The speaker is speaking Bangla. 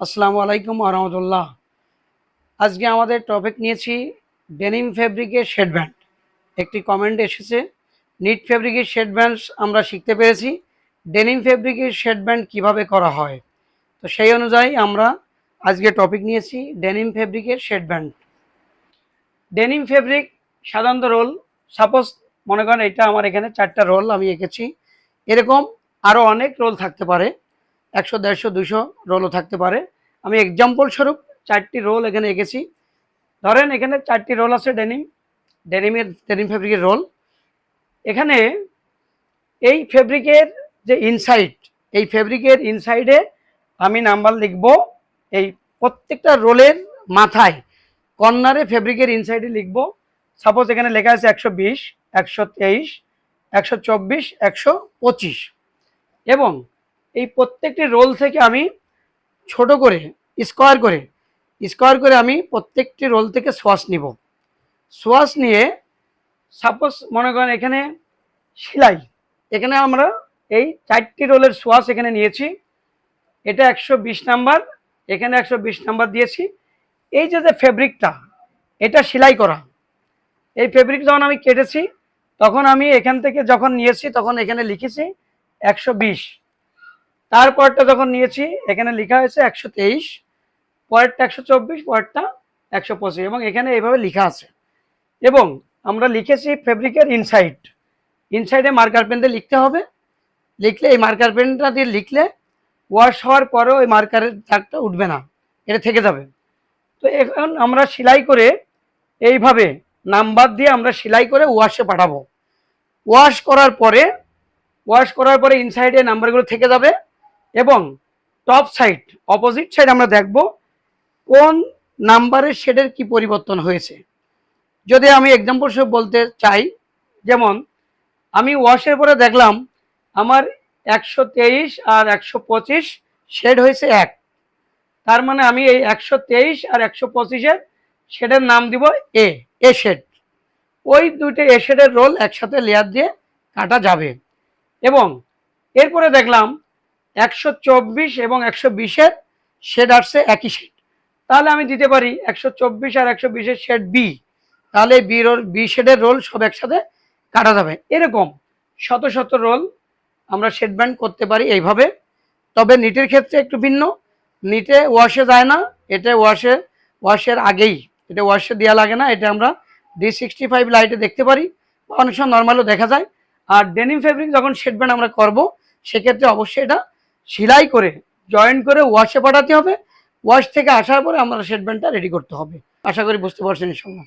আসসালামু আলাইকুম আহমতুল্লাহ আজকে আমাদের টপিক নিয়েছি ডেনিম ফেব্রিকের শেড ব্যান্ড একটি কমেন্ট এসেছে নিট ফেব্রিকের শেড ব্যান্ড আমরা শিখতে পেরেছি ডেনিম ফেব্রিকের শেড ব্যান্ড কীভাবে করা হয়? তো সেই অনুযায়ী আমরা আজকে টপিক নিয়েছি ডেনিম ফেব্রিকের শেড ব্যান্ড ডেনিম ফেব্রিক সাধারণত রোল সাপোজ মনে করেন এটা আমার এখানে চারটা রোল আমি এঁকেছি। এরকম আরও অনেক রোল থাকতে পারে। একশো, দেড়শো, দুশো রোলও থাকতে পারে। আমি এক্সাম্পল স্বরূপ চারটি রোল এখানে এঁকেছি। ধরেন এখানে চারটি রোল আছে ডেনিম ডেনিমের ডেনিম ফেব্রিকের রোল এখানে এই ফেব্রিকের যে ইনসাইড এই ফেব্রিকের ইনসাইডে আমি নাম্বার লিখব এই প্রত্যেকটা রোলের মাথায়। কর্নারে ফেব্রিকের ইনসাইডে লিখব। সাপোজ এখানে লেখা আছে একশো বিশ, একশো তেইশ, একশো চব্বিশ, একশো পঁচিশ। এবং এই প্রত্যেকটি রোল থেকে আমি ছোট করে, স্কোয়ার করে স্কোয়ার করে আমি প্রত্যেকটি রোল থেকে সোয়াশ নিব। সোয়াশ নিয়ে সাপোজ মনে করেন এখানে সেলাই, এখানে আমরা এই চারটি রোলের সোয়াশ এখানে নিয়েছি। এটা একশো বিশ নাম্বার, এখানে একশো বিশ নাম্বার দিয়েছি। এই যে যে ফেব্রিকটা এটা সেলাই করা। এই ফেব্রিক যখন আমি কেটেছি, তখন আমি এখান থেকে যখন নিয়েছি, তখন এখানে লিখেছি একশো বিশ। তারপরটা যখন নিয়েছি, এখানে লেখা হয়েছে একশো তেইশ, পরেরটা একশো চব্বিশ, পরেরটা একশো পঁচিশ এবং এখানে এইভাবে লেখা আছে। এবং আমরা লিখেছি ফেব্রিকের ইনসাইড ইনসাইডে মার্কার পেন দিয়ে লিখতে হবে। লিখলে এই মার্কার পেনটা দিয়ে লিখলে ওয়াশ হওয়ার পরেও ওই মার্কারের দাগটা উঠবে না। এটা থেকে যাবে। তো এখন আমরা সেলাই করে এইভাবে নাম্বার দিয়ে আমরা সেলাই করে ওয়াশে পাঠাবো। ওয়াশ করার পরে ওয়াশ করার পরে ইনসাইডে নাম্বারগুলো থেকে যাবে। এবং টপ সাইড অপোজিট সাইড আমরা দেখব কোন নাম্বারের শেডের কি পরিবর্তন হয়েছে। যদি আমি এক্সাম্পল সব বলতে চাই, যেমন আমি ওয়াশের পরে দেখলাম আমার একশো তেইশ আর একশো পঁচিশ শেড হয়েছে এক। তার মানে আমি এই একশো তেইশ আর একশো পঁচিশের শেডের নাম দিব এ এ শেড ওই দুইটা এ শেডের রোল একসাথে লেয়ার দিয়ে কাটা যাবে। এবং এরপরে দেখলাম একশো চব্বিশ এবং একশো বিশের শেড আসছে একই শেড তাহলে আমি দিতে পারি একশো চব্বিশ আর একশো বিশের শেড বি তাহলে বি রোল বি শেডের রোল সব একসাথে কাটা যাবে। এরকম শত শত রোল আমরা শেড ব্যান্ড করতে পারি এইভাবে। তবে নিটের ক্ষেত্রে একটু ভিন্ন। নিটে ওয়াশে যায় না, এটা ওয়াশে ওয়াশের আগেই, এটা ওয়াশে দেওয়া লাগে না, এটা আমরা ডি সিক্সটি ফাইভ লাইটে দেখতে পারি। অনেক সময় নর্মালও দেখা যায়। আর ডেনিম ফেব্রিক যখন শেড ব্যান্ড আমরা করব, সেক্ষেত্রে অবশ্যই এটা সেলাই করে জয়েন করে ওয়াশে পাঠাতে হবে। ওয়াশ থেকে আসার পরে আমরা সেটমেন্টটা রেডি করতে হবে। আশা করি বুঝতে পারছেন ইনশাল্লাহ